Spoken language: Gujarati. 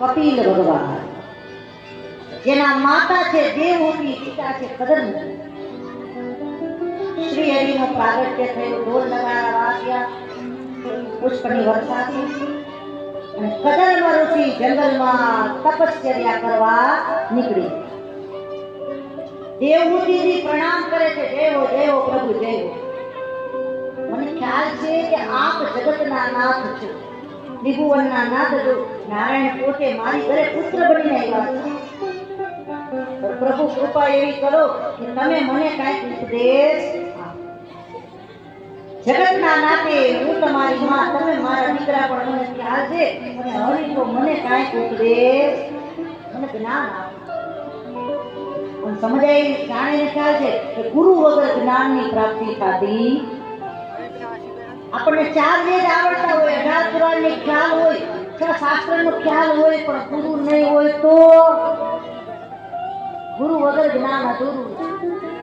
કપિલ ભગવાન. જેના માતા છે દેવહૂતિ પિતા છે કદરમુખી શ્રી હરિનો પ્રાગટ્ય થયું, ઢોલ નગારા વાગ્યા, પુષ્પની વર્ષા થઈ ઋષિ જંગલમાં તપશ્ચર્યા કરવા નીકળી. દેવહૂતિજી પ્રણામ કરે છે, દેવો દેવો, પ્રભુ, દેવો. મને ખ્યાલ છે કે આપ જગતના નાથ છો. ત્રિભુવનના નાથ નારાયણ પોતે મારી ઘરે પુત્ર બનીને આવ્યા છે. પ્રભુ કૃપા એવી કરો કે તમે મને કાંઈક ઉપદેશ જગતના નાતે હું તમારી માં, તમે મારા દીકરા પણ મને ખ્યાલ છે અને હરી તો મને કાંઈક ઉપદેશ મને જ્ઞાન આપો. પણ સમજાય જાણે ખ્યાલ છે કે ગુરુ વગર જ્ઞાનની પ્રાપ્તિ થતી. આપણને ચાર વેદ અઢાર ખ્યાલ હોય છ શાસ્ત્રનો ખ્યાલ હોય, પણ ગુરુ નહીં હોય તો ગુરુ વગર જ્ઞાન અધૂરું